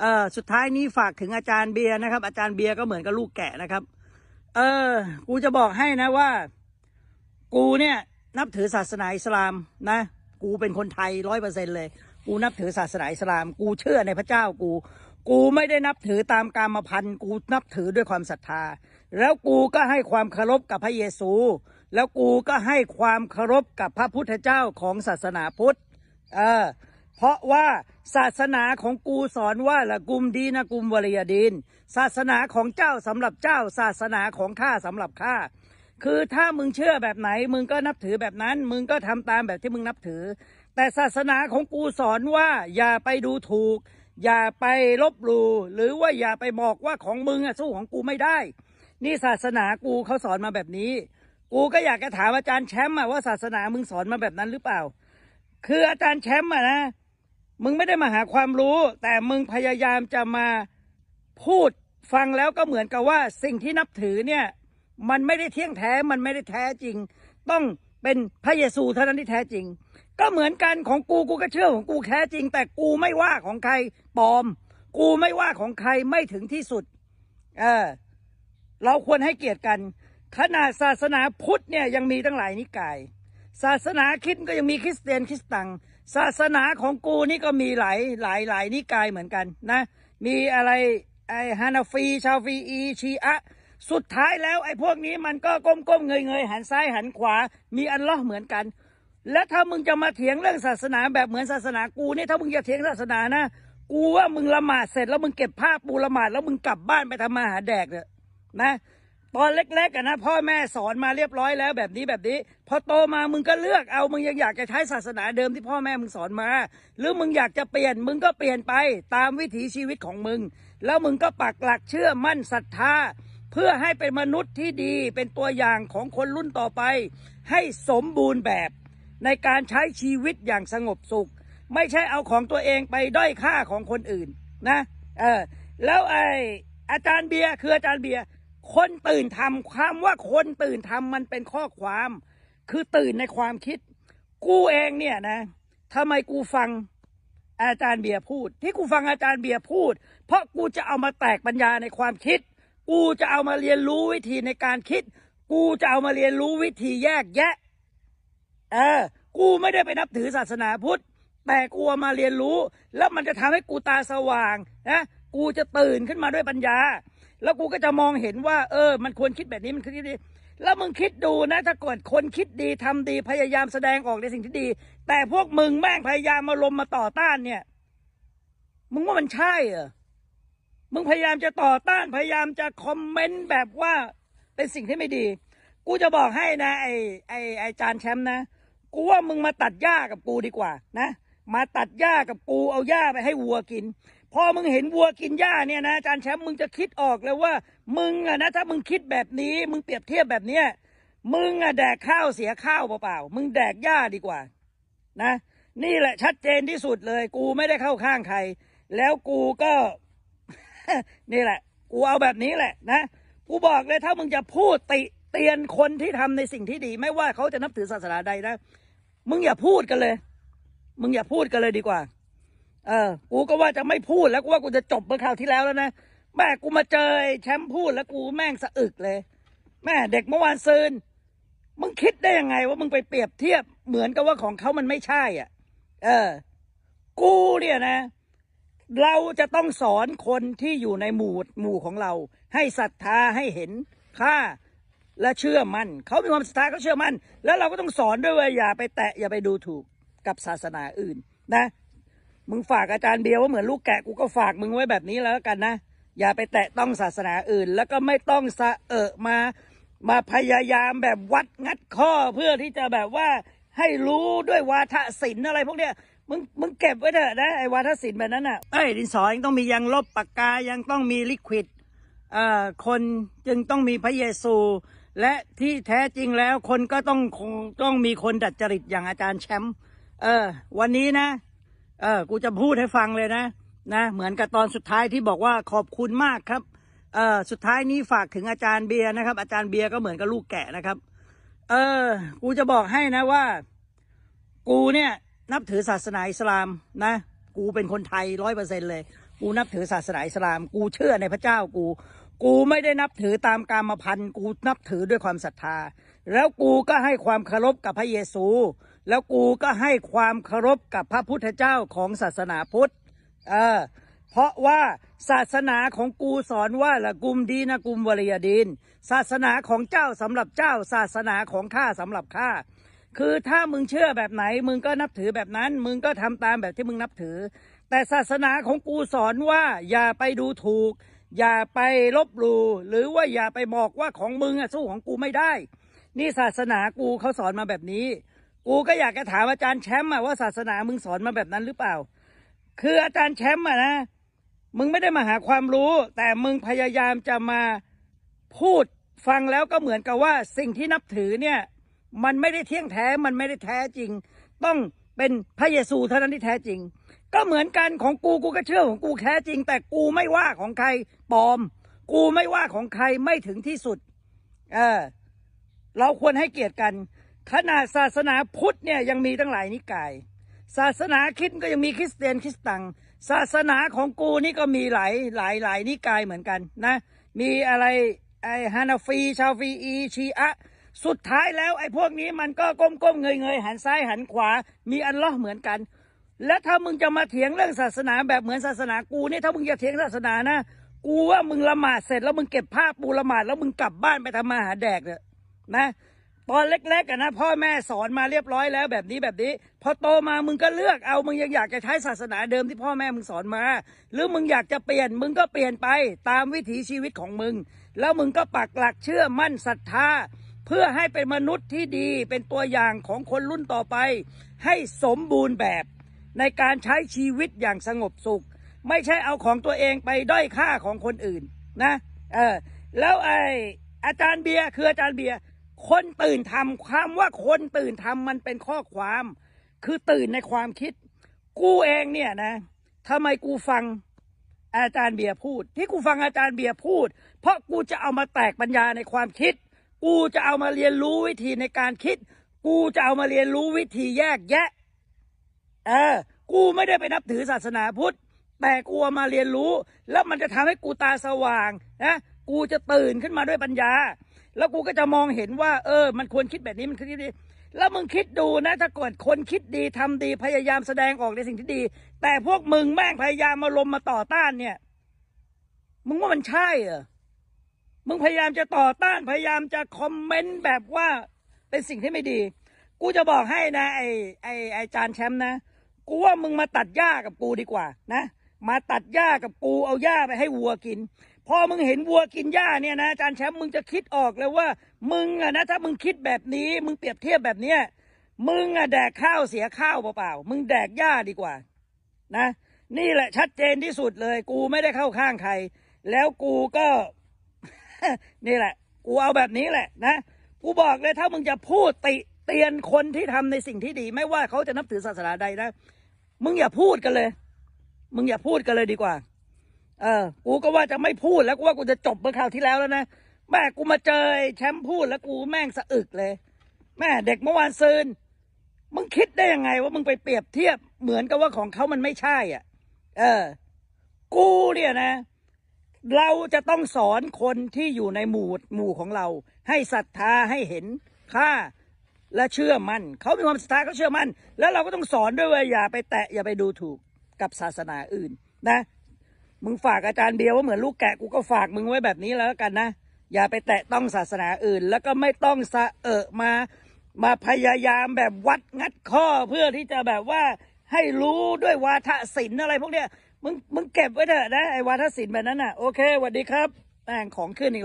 เออสุดท้ายนี้ฝากถึงอาจารย์เบียร์นะครับ อาจารย์เบียร์ก็เหมือนกับลูกแกะนะครับ เออ กูจะบอกให้นะว่า กูเนี่ย นับถือศาสนาอิสลามนะ กูเป็นคนไทยร้อยเปอร์เซ็นเลย กูนับถือศาสนาอิสลาม กูเชื่อในพระเจ้ากู กูไม่ได้นับถือตามกามพันธ์กูนับถือด้วยความศรัทธา แล้วกูก็ให้ความเคารพกับพระเยซู แล้วกูก็ให้ความเคารพกับพระพุทธเจ้าของศาสนาพุทธ เออ เพราะว่า ศาสนาของกูสอนว่าละกุมดีนะกุมวริยดิน ศาสนาของเจ้าสำหรับเจ้า ศาสนาของข้าสำหรับข้าคือถ้ามึงเชื่อแบบไหน มึงก็นับถือแบบนั้น มึงก็ทำตามแบบที่มึงนับถือ แต่ศาสนาของกูสอนว่า อย่าไปดูถูก อย่าไปลบหลู่หรือว่าอย่าไปบอกว่าของมึงอะสู้ของกูไม่ได้ นี่ศาสนากูเขาสอนมาแบบนี้ กูก็อยากจะถามอาจารย์แชมป์ว่าศาสนามึงสอนมาแบบนั้นหรือเปล่า คืออาจารย์แชมป์อะนะ มึงไม่ได้มาหาความรู้ แต่มึงพยายามจะมาพูดฟังแล้วก็เหมือนกับว่าสิ่งที่นับถือเนี่ย มันไม่ได้เที่ยงแท้มันไม่ได้แท้จริง ต้องเป็นพระเยซูเท่านั้นที่แท้จริง ก็เหมือนกันของกูกูก็เชื่อของกูแท้จริง แต่กูไม่ว่าของใครปลอม กูไม่ว่าของใครไม่ถึงที่สุด เออ เราควรให้เกียรติกันขนาดศาสนาพุทธเนี่ยยังมีตั้งหลายนิกาย ศาสนาคริดก็ยังมีคริสเตียนคริสตัง ศาสนาของกูนี่ก็มีหลายหลายหลายนิกายเหมือนกันนะ มีอะไรไอฮานาฟี ชาฟีอีชีอะ สุดท้ายแล้วไอพวกนี้มันก็ก้มก้มๆเงยเงยๆหันซ้ายหันขวา มีอันเลอเหมือนกัน แล้วถ้ามึงจะมาเถียงเรื่องศาสนาแบบเหมือนศาสนากูเนี่ยถ้ามึงจะเถียงศาสนานะ กูว่ามึงละหมาดเสร็จแล้วมึงเก็บผ้าปูละหมาดแล้วมึงกลับบ้านไปทำมาหาแดกเถอะนะ ตอนเล็กๆกันนะพ่อแม่สอนมาเรียบร้อยแล้วแบบนี้แบบนี้ พอโตมามึงก็เลือกเอามึงยังอยากจะใช้ศาสนาเดิมที่พ่อแม่มึงสอนมา หรือมึงอยากจะเปลี่ยนมึงก็เปลี่ยนไปตามวิถีชีวิตของมึง แล้วมึงก็ปักหลักเชื่อมั่นศรัทธาเพื่อให้เป็นมนุษย์ที่ดีเป็นตัวอย่างของคนรุ่นต่อไป ให้สมบูรณ์แบบในการใช้ชีวิตอย่างสงบสุข ไม่ใช่เอาของตัวเองไปด้อยค่าของคนอื่นนะเออแล้วไออาจารย์เบียร์คืออาจารย์เบียร์ คนตื่นทำคำว่าคนตื่นทำมันเป็นข้อความ คือตื่นในความคิด กูเองเนี่ยนะทำไมกูฟังอาจารย์เบียร์พูด ที่กูฟังอาจารย์เบียร์พูด เพราะกูจะเอามาแตกปัญญาในความคิด กูจะเอามาเรียนรู้วิธีในการคิด กูจะเอามาเรียนรู้วิธีแยกแยะ เออ กูไม่ได้ไปนับถือศาสนาพุทธ แต่กูามาเรียนรู้ แล้วมันจะทำให้กูตาสว่างนะ กูจะตื่นขึ้นมาด้วยปัญญา แล้วกูก็จะมองเห็นว่า เออ มันควรคิดแบบนี้มันคิดดี แล้วมึงคิดดูนะ ถ้าเกิดคนคิดดีทำดีพยายามแสดงออกในสิ่งที่ดี แต่พวกมึงแม่งพยายามมาลมมาต่อต้านเนี่ย มึงว่ามันใช่เหรอมึงพยายามจะต่อต้านพยายามจะคอมเมนต์แบบว่าเป็นสิ่งที่ไม่ดี กูจะบอกให้นะ ไอไอไอจานแชมป์นะ กูว่ามึงมาตัดหญ้ากับกูดีกว่านะ มาตัดหญ้ากับกูเอาหญ้าไปให้วัวกิน พอมึงเห็นวัวกินหญ้าเนี่ยนะอาจารย์แชมป์มึงจะคิดออกเลยว่า มึงอะนะถ้ามึงคิดแบบนี้ มึงเปรียบเทียบแบบเนี้ยมึงอะแดกข้าวเสียข้าวเปล่าๆมึงแดกหญ้าดีกว่า นะ นี่แหละชัดเจนที่สุดเลย กูไม่ได้เข้าข้างใคร แล้วกูก็ นี่แหละ กูเอาแบบนี้แหละ นะกูบอกเลยถ้ามึงจะพูดติเตียนคนที่ทำในสิ่งที่ดี ไม่ว่าเขาจะนับถือศาสนาใดนะมึงอย่าพูดกันเลย มึงอย่าพูดกันเลยดีกว่า เออ กูก็ว่าจะไม่พูดแล้วกูว่ากูจะจบเมื่อคราวที่แล้วแล้วนะแม่กูมาเจอแชมป์พูดแล้วกูแม่งสะอึกเลย แม่เด็กเมื่อวานซืนมึงคิดได้ยังไงว่ามึงไปเปรียบเทียบเหมือนกับว่าของเขามันไม่ใช่ อะ เออ กูเนี่ยนะ เราจะต้องสอนคนที่อยู่ในหมู่หมู่ของเรา ให้ศรัทธาให้เห็นค่าและเชื่อมัน่นเขามีความศรัทธาเขาเชื่อมั่นแล้วเราก็ต้องสอนด้วยว่าอย่าไปแตะอย่าไปดูถูกกับศาสนาอื่น นะ มึงฝากอาจารย์เบียร์ว่าเหมือนลูกแกะกูก็ฝากมึงไว้แบบนี้แล้วกันนะ อย่าไปแตะต้องศาสนาอื่น แล้วก็ไม่ต้องสะเอะมามาพยายามแบบวัดงัดข้อเพื่อที่จะแบบว่าให้รู้ด้วยวาทศิลป์อะไรพวกเนี้ยมึงมึงเก็บไว้เถอะนะไอ้วาทศิลป์แบบนั้นอะไอ้ดินสอยังต้องมียังลบปากกายังต้องมีลิควิดเอ่อคนจึงต้องมีพระเยซู และที่แท้จริงแล้วคนก็ต้องคงต้องมีคนดัดจริตอย่างอาจารย์แชมป์เออ วันนี้นะ เออ กูจะพูดให้ฟังเลยนะ นะ เหมือนกับตอนสุดท้ายที่บอกว่าขอบคุณมากครับเออสุดท้ายนี้ฝากถึงอาจารย์เบียร์นะครับ อาจารย์เบียร์ก็เหมือนกับลูกแกะนะครับ เออ กูจะบอกให้นะว่า กูเนี่ย นับถือศาสนาอิสลามนะ กูเป็นคนไทยร้อยเปอร์เซ็นเลย กูนับถือศาสนาอิสลาม กูเชื่อในพระเจ้ากู กูไม่ได้นับถือตามกามพันธ์กูนับถือด้วยความศรัทธา แล้วกูก็ให้ความเคารพกับพระเยซู แล้วกูก็ให้ความเคารพกับพระพุทธเจ้าของศาสนาพุทธ เออ เพราะว่าศาสนาของกูสอนว่าละกุมดีนะกุมวลียดีนศาสนาของเจ้าสำหรับเจ้า ศาสนาของข้าสำหรับข้า คือถ้ามึงเชื่อแบบไหน มึงก็นับถือแบบนั้น มึงก็ทำตามแบบที่มึงนับถือ แต่ศาสนาของกูสอนว่าอย่าไปดูถูก อย่าไปลบหลู่หรือว่าอย่าไปบอกว่าของมึงอะสู้ของกูไม่ได้ นี่ศาสนากูเขาสอนมาแบบนี้ กูก็อยากจะถามอาจารย์แชมป์ว่าศาสนามึงสอนมาแบบนั้นหรือเปล่า คืออาจารย์แชมป์อะนะ มึงไม่ได้มาหาความรู้ แต่มึงพยายามจะมาพูดฟังแล้วก็เหมือนกับว่าสิ่งที่นับถือเนี่ย มันไม่ได้เที่ยงแท้ มันไม่ได้แท้จริง ต้องเป็นพระเยซูเท่านั้นที่แท้จริง ก็เหมือนกันของกูกูก็เชื่อของกูแท้จริง แต่กูไม่ว่าของใครปลอม กูไม่ว่าของใครไม่ถึงที่สุด เออ เราควรให้เกียรติกัน ขนาดศาสนาพุทธเนี่ยยังมีตั้งหลายนิกาย ศาสนาคริดก็ยังมีคริสเตียนคริสตัง ศาสนาของกูนี่ก็มีหลายหลายหลายนิกายเหมือนกันนะ มีอะไรไอฮานาฟีชาวฟีอีชีอะสุดท้ายแล้วไอ้พวกนี้มันก็ก้มก้มเงยเงยหันซ้ายหันขวา มีอันลาะห์เหมือนกัน แล้วถ้ามึงจะมาเถียงเรื่องศาสนาแบบเหมือนศาสนากูเนี่ยถ้ามึงจะเถียงศาสนานะ กูว่ามึงละหมาดเสร็จแล้วมึงเก็บผ้าปูละหมาดแล้วมึงกลับบ้านไปทำมาหาแดกเถอะนะ ตอนเล็กๆอะนะพ่อแม่สอนมาเรียบร้อยแล้วแบบนี้แบบนี้พอโตมามึงก็เลือกเอามึงยังอยากจะใช้ศาสนาเดิมที่พ่อแม่มึงสอนมา หรือมึงอยากจะเปลี่ยนมึงก็เปลี่ยนไปตามวิถีชีวิตของมึง แล้วมึงก็ปักหลักเชื่อมั่นศรัทธาเพื่อให้เป็นมนุษย์ที่ดีเป็นตัวอย่างของคนรุ่นต่อไป ให้สมบูรณ์แบบ ในการใช้ชีวิตอย่างสงบสุข ไม่ใช่เอาของตัวเองไปด้อยค่าของคนอื่นนะเออแล้วไออาจารย์เบียร์คืออาจารย์เบียร์ คนตื่นทำคำว่าคนตื่นทำมันเป็นข้อความ คือตื่นในความคิด กูเองเนี่ยนะทำไมกูฟังอาจารย์เบียร์พูด ที่กูฟังอาจารย์เบียร์พูด เพราะกูจะเอามาแตกปัญญาในความคิด กูจะเอามาเรียนรู้วิธีในการคิด กูจะเอามาเรียนรู้วิธีแยกแยะ เออ กูไม่ได้ไปนับถือศาสนาพุทธ แต่กูามาเรียนรู้ แล้วมันจะทำให้กูตาสว่างนะ กูจะตื่นขึ้นมาด้วยปัญญา แล้วกูก็จะมองเห็นว่า เออ มันควรคิดแบบนี้มันคิดดี แล้วมึงคิดดูนะ ถ้าเกิดคนคิดดีทำดีพยายามแสดงออกในสิ่งที่ดี แต่พวกมึงแม่งพยายามมาลมมาต่อต้านเนี่ย มึงว่ามันใช่เหรอมึงพยายามจะต่อต้านพยายามจะคอมเมนต์แบบว่าเป็นสิ่งที่ไม่ดี กูจะบอกให้นะ ไอไอไอจานแชมป์นะ กูว่ามึงมาตัดหญ้ากับกูดีกว่านะ มาตัดหญ้ากับกูเอาหญ้าไปให้วัวกิน พอมึงเห็นวัวกินหญ้าเนี่ยนะอาจารย์แชมป์มึงจะคิดออกเลยว่า มึงอะนะถ้ามึงคิดแบบนี้ มึงเปรียบเทียบแบบเนี้ยมึงอะแดกข้าวเสียข้าวเปล่าๆมึงแดกหญ้าดีกว่า นะ นี่แหละชัดเจนที่สุดเลย กูไม่ได้เข้าข้างใคร แล้วกูก็ นี่แหละ กูเอาแบบนี้แหละ นะกูบอกเลยถ้ามึงจะพูดติเตียนคนที่ทำในสิ่งที่ดี ไม่ว่าเขาจะนับถือศาสนาใดนะมึงอย่าพูดกันเลย มึงอย่าพูดกันเลยดีกว่า เออ กูก็ว่าจะไม่พูดแล้วกูว่ากูจะจบเมื่อคราวที่แล้วแล้วนะแม่กูมาเจอแชมป์พูดแล้วกูแม่งสะอึกเลย แม่เด็กเมื่อวานซืนมึงคิดได้ยังไงว่ามึงไปเปรียบเทียบเหมือนกับว่าของเขามันไม่ใช่อะ เออ กูเนี่ยนะ เราจะต้องสอนคนที่อยู่ในหมู่หมู่ของเรา ให้ศรัทธาให้เห็นค่าและเชื่อมัน่นเขามีความศรัทธาเขาเชื่อมั่นแล้วเราก็ต้องสอนด้วยว่าอย่าไปแตะอย่าไปดูถูกกับศาสนาอื่นนะ มึงฝากอาจารย์เบียร์ว่าเหมือนลูกแกะกูก็ฝากมึงไว้แบบนี้แล้วกันนะ อย่าไปแตะต้องศาสนาอื่น แล้วก็ไม่ต้องสะเอะมา มาพยายามแบบวัดงัดข้อเพื่อที่จะแบบว่าให้รู้ด้วยวาทศิลป์อะไรพวกเนี้ยมึงมึงเก็บไว้เถอะนะไอ้วาทศิลป์แบบนั้นน่ะโอเคสวัสดีครับแต่งของขึ้นอีก